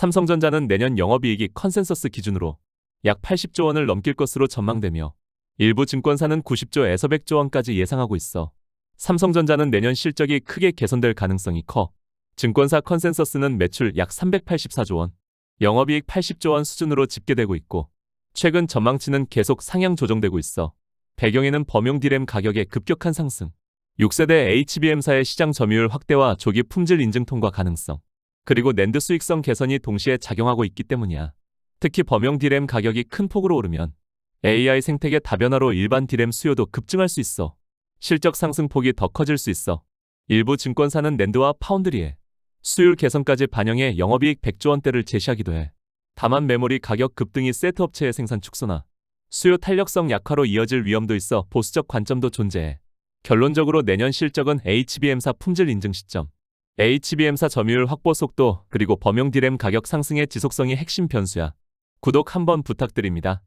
삼성전자는 내년 영업이익이 컨센서스 기준으로 약 80조 원을 넘길 것으로 전망되며 일부 증권사는 90조에서 100조 원까지 예상하고 있어 삼성전자는 내년 실적이 크게 개선될 가능성이 커 증권사 컨센서스는 매출 약 384조 원, 영업이익 80조 원 수준으로 집계되고 있고 최근 전망치는 계속 상향 조정되고 있어 배경에는 범용 디램 가격의 급격한 상승, 6세대 HBM사의 시장 점유율 확대와 조기 품질 인증 통과 가능성, 그리고 낸드 수익성 개선이 동시에 작용하고 있기 때문이야. 특히 범용 디램 가격이 큰 폭으로 오르면 AI 생태계 다변화로 일반 디램 수요도 급증할 수 있어 실적 상승 폭이 더 커질 수 있어 일부 증권사는 낸드와 파운드리에 수율 개선까지 반영해 영업이익 100조 원대를 제시하기도 해. 다만 메모리 가격 급등이 세트 업체의 생산 축소나 수요 탄력성 약화로 이어질 위험도 있어 보수적 관점도 존재해. 결론적으로 내년 실적은 HBM사 품질 인증 시점, HBM사 점유율 확보 속도, 그리고 범용 디램 가격 상승의 지속성이 핵심 변수야. 구독 한번 부탁드립니다.